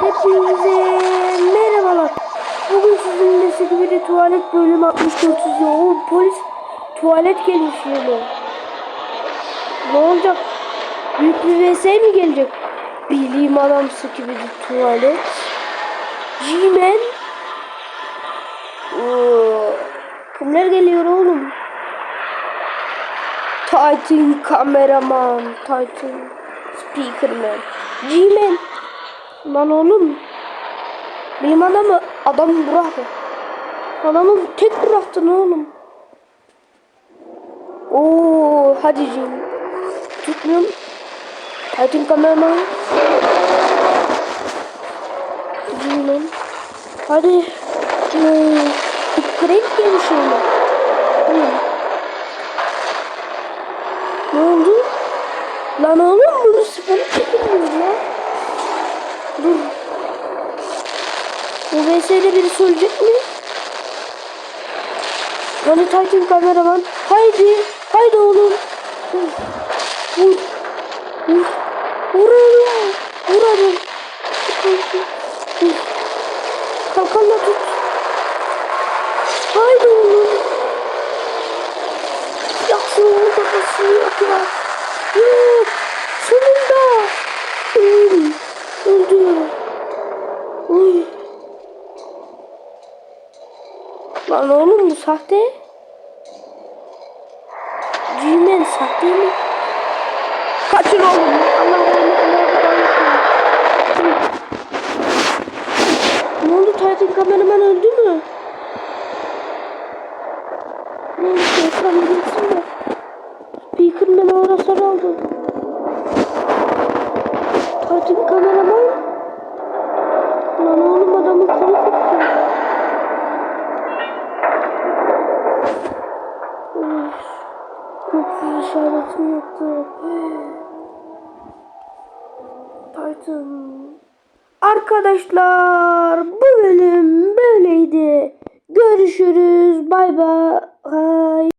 Hepinize merhabalar. Bugün sizinle Security Tuvalet bölümü 64 izliyor. O polis tuvalet gelmiş yine. Ne olacak? Büyük bir vs mi gelecek? Bilim adamsı gibi bir tuvalet. G-Man. Kimler geliyor oğlum? Titan kameraman, Titan speakerman, G-Man. Lan oğlum. Bilim adamı adam bıraktı. Adamı tek bıraktın oğlum. Oo hadi Jim. Tutmuyorum. Titan kameraman. G-Man. Hadi. Hmm. Upgrade gelmiş yine. Hmm. Ne oldu? Lan oğlum bunu sıfır çekilmiyor ya. Dur. Bu VS'de biri söyleyecek mi? Hani Titan kameraman. Haydi. Haydi oğlum. Vur. Vur. Vur. Oğlum. Vur. Vur. Kalkanla tut. Haydi oğlum. Yaksın onun kafasını yak ya. Yok. Sonunda. Öldü. Öldü. Uy. Lan oğlum bu sahte. G-Man sahte mi? Kaçın oğlum. Ne oldu Titan kameraman öldü mü? Ne oldu ekran bilirsin de. Speakerman orası aldı. Titan işaretim yoktu. Titan. Arkadaşlar bu bölüm böyleydi. Görüşürüz. Bay bay.